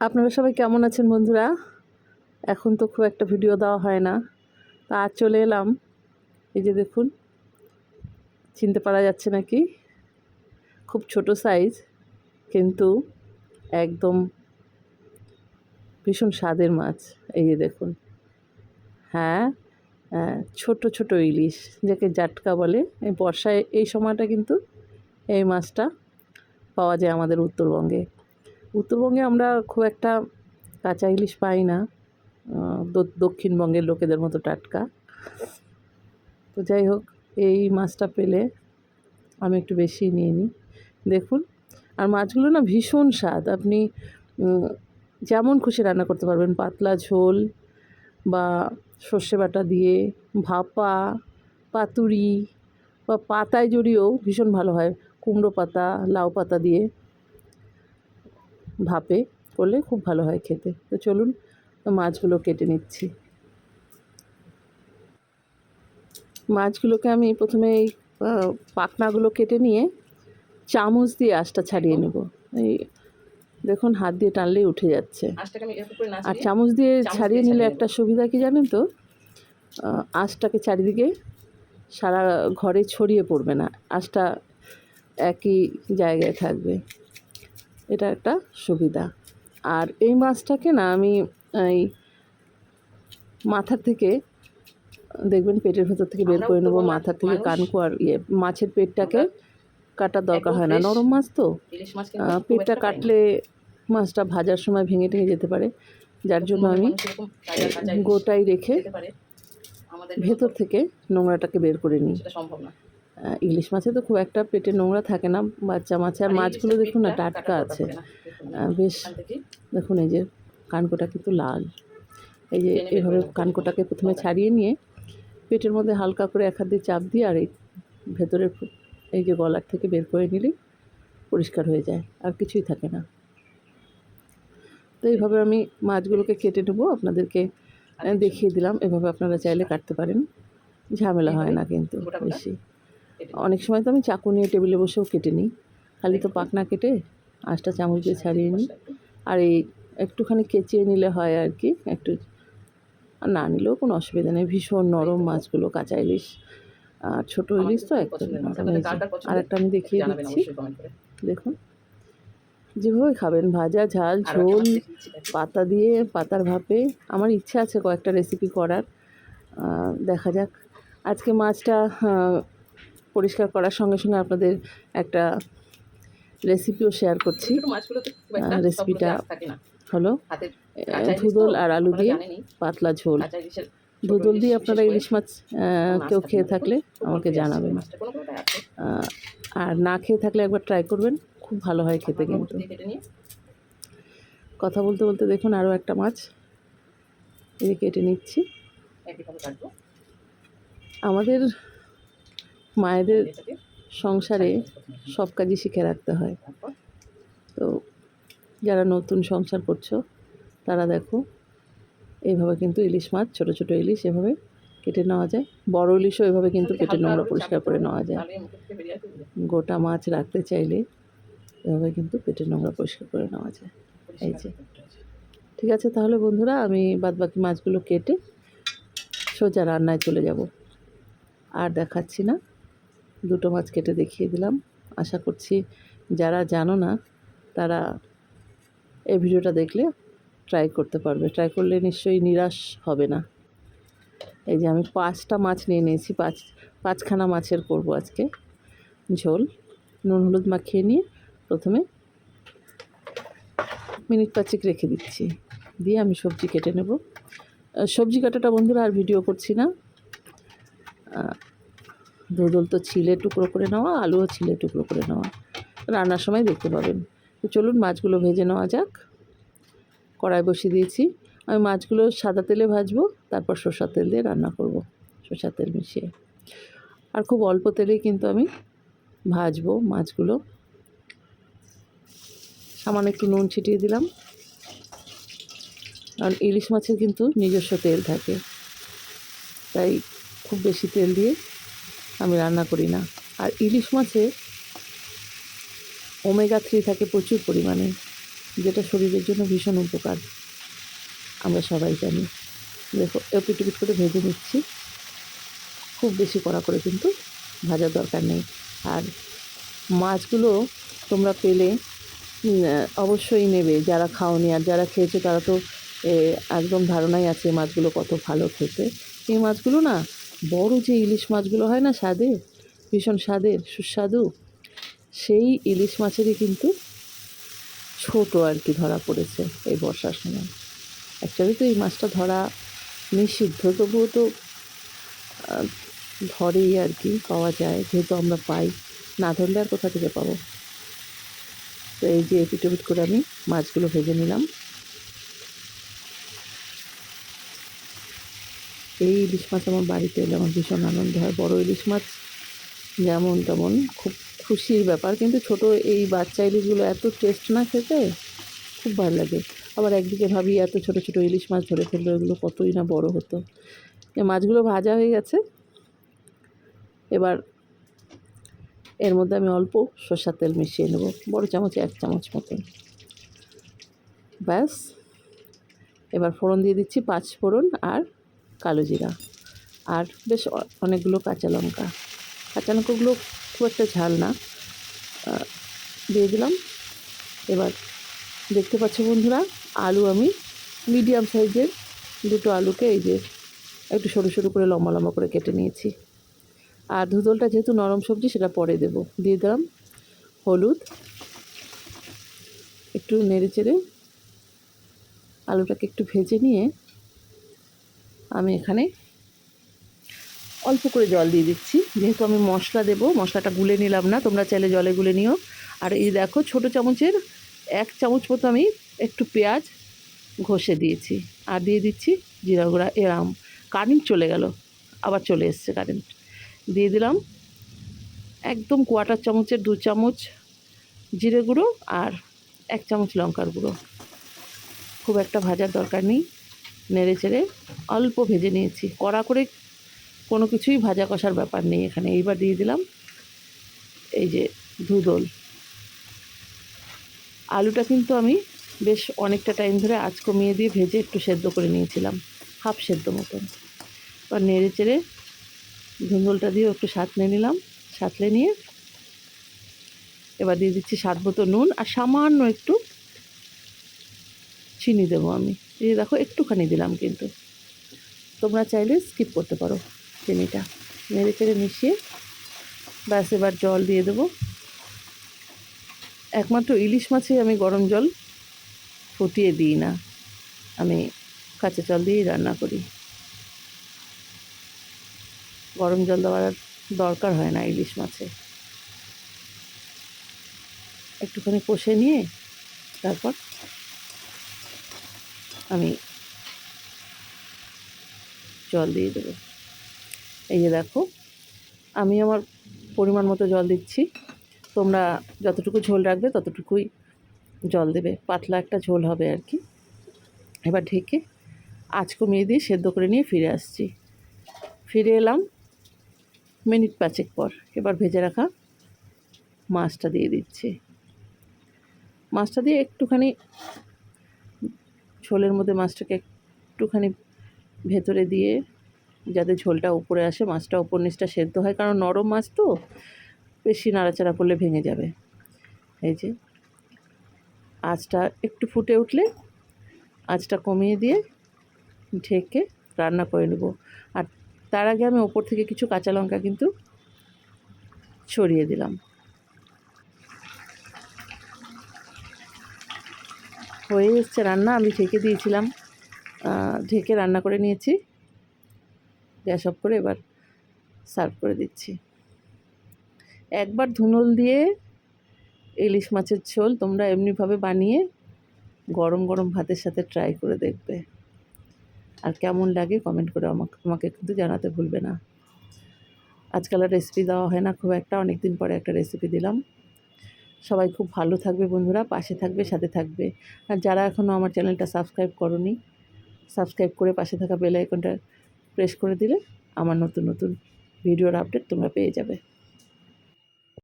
আপনারা সবাই কেমন আছেন বন্ধুরা? এখন তো খুব একটা ভিডিও দেওয়া হয় না। তা আজ চলে এলাম। এই যে দেখুন চিনতে পারা যাচ্ছে নাকি? খুব ছোট সাইজ কিন্তু একদম ভীষণ স্বাদের মাছ। এই যে দেখুন। হ্যাঁ আহ, ছোট ছোট ইলিশ যাকে জাটকা বলে। এই বর্ষায় এই সময়টা কিন্তু এই মাছটা পাওয়া যায় আমাদের উত্তরবঙ্গে। উত্তরবঙ্গে আমরা খুব একটা কাঁচা ইলিশ পাই না দক্ষিণবঙ্গের লোকেদের মতো টাটকা। তো যাই হোক, এই মাছটা পেলে আমি একটু বেশি নিয়ে নিই। দেখুন, আর মাছগুলো না ভীষণ স্বাদ। আপনি যেমন খুশি রান্না করতে পারবেন। পাতলা ঝোল বা সর্ষে বাটা দিয়ে ভাপা, পাতুরি বা পাতায় জড়িয়েও ভীষণ ভালো হয়। কুমড়ো পাতা, লাউ পাতা দিয়ে ভাপে করলে খুব ভালো হয় খেতে। তো চলুন মাছগুলো কেটে নিচ্ছি। মাছগুলোকে আমি প্রথমে এই পাখনাগুলো কেটে নিয়ে চামচ দিয়ে আঁশটা ছাড়িয়ে নেব। এই দেখুন হাত দিয়ে টানলেই উঠে যাচ্ছে। আর চামচ দিয়ে ছাড়িয়ে নিলে একটা সুবিধা কি জানেন তো? আঁশটাকে চারিদিকে সারা ঘরে ছড়িয়ে পড়বে না। আঁশটা একই জায়গায় থাকবে। এটা একটা সুবিধা। আর এই মাছটাকে না আমি এই মাথার থেকে দেখবেন পেটের ভেতর থেকে বের করে নেব মাথার থেকে মানুষ। কানকুয়ার ইয়ে মাছের পেটটাকে কাটার দরকার হয় না। নরম মাছ তো। পেটটা। কাটলে মাছটা ভাজার সময় ভেঙে টেঙে যেতে পারে। যার জন্য আমি গোটাই রেখে ভেতর থেকে নোংরাটাকে বের করে নিই। সম্ভব না। ইলিশ মাছে তো খুব একটা পেটে নোংরা থাকে না বাচ্চা মাছে আর মাছগুলো দেখুন না টাটকা আছে। বেশ দেখুন এই যে কানকোটা কিন্তু লাল। এই যে এভাবে কানকোটাকে প্রথমে ছাড়িয়ে নিয়ে পেটের মধ্যে হালকা করে এক হাত দিয়ে চাপ দিয়ে আর এই ভেতরের এই যে গলার থেকে বের করে নিলেই পরিষ্কার হয়ে যায় আর কিছুই থাকে না। তো এইভাবে আমি মাছগুলোকে কেটে নেব আপনাদেরকে দেখিয়ে দিলাম। এভাবে আপনারা চাইলে কাটতে পারেন। ঝামেলা হয় না কিন্তু বেশি অনেক সময় তো আমি চাকু নিয়ে টেবিলে বসেও কেটে নিই। খালি তো পাকনা কেটে আঁশটা চামচ দিয়ে ছাড়িয়ে নিই। আর এই একটুখানি কেচিয়ে নিলে হয় আর কি একটু আর না নিলেও কোনো অসুবিধা নেই। ভীষণ নরম মাছগুলো কাঁচা ইলিশ। আর ছোটো ইলিশ তো একদম? আর একটা আমি দেখিয়ে দিচ্ছি। দেখুন। যেভাবে খাবেন ভাজা ঝাল ঝোল। পাতা দিয়ে পাতার ভাপে। আমার ইচ্ছা আছে কয়েকটা রেসিপি করার। দেখা যাক। আজকে মাছটা পরিষ্কার করার সঙ্গে সঙ্গে আপনাদের একটা রেসিপিও শেয়ার করছি। রেসিপিটা। হলো ধুদল আর আলু দিয়ে পাতলা ঝোল। ধুদল দিয়ে আপনারা ইলিশ মাছ কেউ খেয়ে থাকলে আমাকে জানাবেন। আর না খেয়ে থাকলে একবার ট্রাই করবেন খুব ভালো হয় খেতে কিন্তু। কথা বলতে বলতে দেখুন আরও একটা মাছ। এই কেটে নিচ্ছি। আমাদের মায়েদের সংসারে। সব কাজই শিখে রাখতে হয় তো যারা নতুন সংসার করছ তারা দেখো এইভাবে কিন্তু ইলিশ মাছ ছোট ছোট ইলিশ এভাবে কেটে নেওয়া যায় বড় ইলিশও এভাবে কিন্তু কেটে নোংরা পরিষ্কার করে নেওয়া যায়। গোটা মাছ রাখতে চাইলে এভাবে কিন্তু পেটের নোংরা পরিষ্কার করে নেওয়া যায় এই যে। ঠিক আছে তাহলে বন্ধুরা আমি বাদবাকি মাছগুলো কেটে সোজা রান্নায় চলে যাব আর দেখাচ্ছি না দুটো মাছ কেটে দেখিয়ে দিলাম। আশা করছি যারা জানো না, তারা এই ভিডিওটা দেখলে ট্রাই করতে পারবে। ট্রাই করলে নিশ্চয়ই নিরাশ হবে না। এই যে আমি পাঁচটা মাছ নিয়ে নিয়েছি, পাঁচ, পাঁচখানা মাছের করব আজকে। ঝোল, নুন হলুদ মাখিয়ে নিয়ে প্রথমে মিনিট পাঁচেক রেখে দিচ্ছি। দিয়ে আমি সবজি কেটে নেব। সবজি কাটাটা বন্ধুরা আর ভিডিও করছি না। ধুদল তো ছিলে টুকরো করে নেওয়া, আলুও ছিলে টুকরো করে নেওয়া। রান্নার সময় দেখতে পাবেন। তো চলুন মাছগুলো ভেজে নেওয়া যাক। কড়াই বসিয়ে দিয়েছি। আমি মাছগুলো সাদা তেলে ভাজবো, তারপর সর্ষার তেল দিয়ে রান্না করব, সর্ষার তেল মিশিয়ে। আর খুব অল্প তেলেই কিন্তু আমি ভাজবো মাছগুলো। সামান্য একটু নুন ছিটিয়ে দিলাম। কারণ ইলিশ মাছের কিন্তু নিজস্ব তেল থাকে। তাই খুব বেশি তেল দিয়ে আমি রান্না করি না। আর ইলিশ মাছে ওমেগা থ্রি থাকে প্রচুর পরিমাণে, যেটা শরীরের জন্য ভীষণ উপকার। আমরা সবাই জানি। দেখো এপিট এপিট করে ভেজে নিচ্ছি। খুব বেশি কড়া করে কিন্তু ভাজার দরকার নেই। আর মাছগুলো তোমরা পেলে অবশ্যই নেবে। যারা খাওনি আর যারা খেয়েছে, তারা তো একদম ধারণাই আছে মাছগুলো কত ভালো খেতে। এই মাছগুলো না বড় যে ইলিশ মাছগুলো হয় না স্বাদের ভীষণ স্বাদের, সুস্বাদু, সেই ইলিশ মাছেরই কিন্তু ছোট আর কি ধরা পড়েছে এই বর্ষার সময়। অ্যাকচুয়ালি তো এই মাছটা ধরা নিষিদ্ধ, তবুও তো ধরেই আর কি পাওয়া যায়, যেহেতু আমরা পাই, না ধরলে আর কোথা থেকে পাবো? তো এই যে এপিটোপিট করে আমি মাছগুলো ভেজে নিলাম। এই ইলিশ মাছ আমার বাড়িতে এলে আমার ভীষণ আনন্দ হয়। বড় ইলিশ মাছ যেমন তেমন, খুব খুশির ব্যাপার। কিন্তু ছোট এই বাচ্চা ইলিশগুলো এত টেস্ট না খেতে, খুব ভালো লাগে। আবার একদিকে ভাবি এত ছোট ছোট ইলিশ মাছ ধরে ফেলল এগুলো কতই না বড় হতো। মাছগুলো ভাজা হয়ে গেছে। এবার এর মধ্যে আমি অল্প সর্ষার তেল মিশিয়ে নেব, বড় চামচে এক চামচ মতন। ব্যাস, এবার ফোড়ন দিয়ে দিচ্ছি পাঁচ ফোড়ন আর কালো জিরা আর বেশ অনেকগুলো কাঁচা লঙ্কা। কাঁচা লঙ্কাগুলো খুব একটা ঝাল না। দিয়ে দিলাম। এবার দেখতে পাচ্ছ বন্ধুরা, আলু আমি মিডিয়াম সাইজের দুটো আলুকে এই যে একটু সরু সরু করে, লম্বা লম্বা করে কেটে নিয়েছি। আর ধুদলটা যেহেতু নরম সবজি, সেটা পরে দেবো। দিয়ে দিলাম হলুদ। একটু নেড়ে চেড়ে আলুটাকে একটু ভেজে নিয়ে আমি এখানে অল্প করে জল দিয়ে দিচ্ছি। যেহেতু আমি মশলা দেবো, মশলাটা গুলে নিলাম না, তোমরা চাইলে জলে গুলে নিও। আর এই দেখো, ছোটো চামচের এক চামচ মতো আমি একটু পেঁয়াজ ঘষে দিয়েছি। আর দিয়ে দিচ্ছি জিরা গুঁড়া, এরাম। কারেন্ট চলে গেল, আবার চলে এসছে কারেন্ট। দিয়ে দিলাম একদম কোয়াটার চামচের দু চামচ জিরে গুঁড়ো আর এক চামচ লঙ্কার গুঁড়ো। খুব একটা ভাজার দরকার নেই। নেড়ে চেড়ে অল্প ভেজে নিয়েছি। কড়া করে কোনো কিছুই ভাজা কষার ব্যাপার নেই এখানে। এইবার দিয়ে দিলাম এই যে ধুদল। আলুটা কিন্তু আমি বেশ অনেকটা টাইম ধরে আঁচ কমিয়ে দিয়ে ভেজে একটু সেদ্ধ করে নিয়েছিলাম হাফ সেদ্ধ মতন। এবার নেড়ে চেড়ে ধুন্দলটা দিয়ে একটু সাঁতলে নিলাম। সাঁতলে নিয়ে এবার দিয়ে দিচ্ছি স্বাদ মতো নুন আর সামান্য একটু চিনি দেবো আমি। এই যে দেখো, একটুখানি দিলাম কিন্তু। তোমরা চাইলে স্কিপ করতে পারো চিনিটা। নেড়ে চেড়ে মিশিয়ে ব্যাস, এবার জল দিয়ে দেবো। একমাত্র ইলিশ মাছে আমি গরম জল ফুটিয়ে দিই না। আমি কাঁচা জল দিয়েই রান্না করি। গরম জল দেওয়ার দরকার হয় না ইলিশ মাছে। একটুখানি কষে নিয়ে তারপর আমি জল দিয়ে দেবো। এই যে দেখো, আমি আমার পরিমাণ মতো জল দিচ্ছি। তোমরা যতটুকু ঝোল রাখবে ততটুকুই জল দেবে। পাতলা একটা ঝোল হবে আর কি। এবার ঢেকে আঁচ কমিয়ে দিয়ে সেদ্ধ করে নিয়ে ফিরে আসছি। ফিরে এলাম মিনিট পাঁচেক পর। এবার ভেজে রাখা মাছটা দিয়ে দিচ্ছি। মাছটা দিয়ে একটুখানি ঝোলের মধ্যে মাছটাকে একটুখানি ভেতরে দিয়ে, যাতে ঝোলটা উপরে আসে, মাছটা উপর নিচটা সেদ্ধ হয়। কারণ নরম মাছ তো, বেশি নাড়াচাড়া করলে ভেঙে যাবে। এই যে, আঁচটা একটু ফুটে উঠলে, আঁচটা কমিয়ে দিয়ে ঢেকে রান্না করে নেব। আর তার আগে আমি ওপর থেকে কিছু কাঁচা লঙ্কা কিন্তু ছড়িয়ে দিলাম। হয়ে এসছে রান্না, আমি ঢেকে দিয়েছিলাম। ঢেকে রান্না করে নিয়েছি। গ্যাস অফ করে এবার সার্ভ করে দিচ্ছি। একবার ধুনুল দিয়ে ইলিশ মাছের ঝোল তোমরা এমনিভাবে বানিয়ে গরম গরম ভাতের সাথে ট্রাই করে দেখবে। আর কেমন লাগে কমেন্ট করে আমাকে আমাকে কিন্তু জানাতে ভুলবে না। আজকাল আর রেসিপি দেওয়া হয় না, খুব একটা অনেক দিন পরে একটা রেসিপি দিলাম। সবাই খুব ভালো থাকবে বন্ধুরা, পাশে থাকবে, সাথে থাকবে। আর যারা এখনও আমার চ্যানেলটা সাবস্ক্রাইব করনি, সাবস্ক্রাইব করে পাশে থাকা বেল আইকনটা প্রেস করে দিলে আমার নতুন নতুন ভিডিওর আপডেট তোমরা পেয়ে যাবে।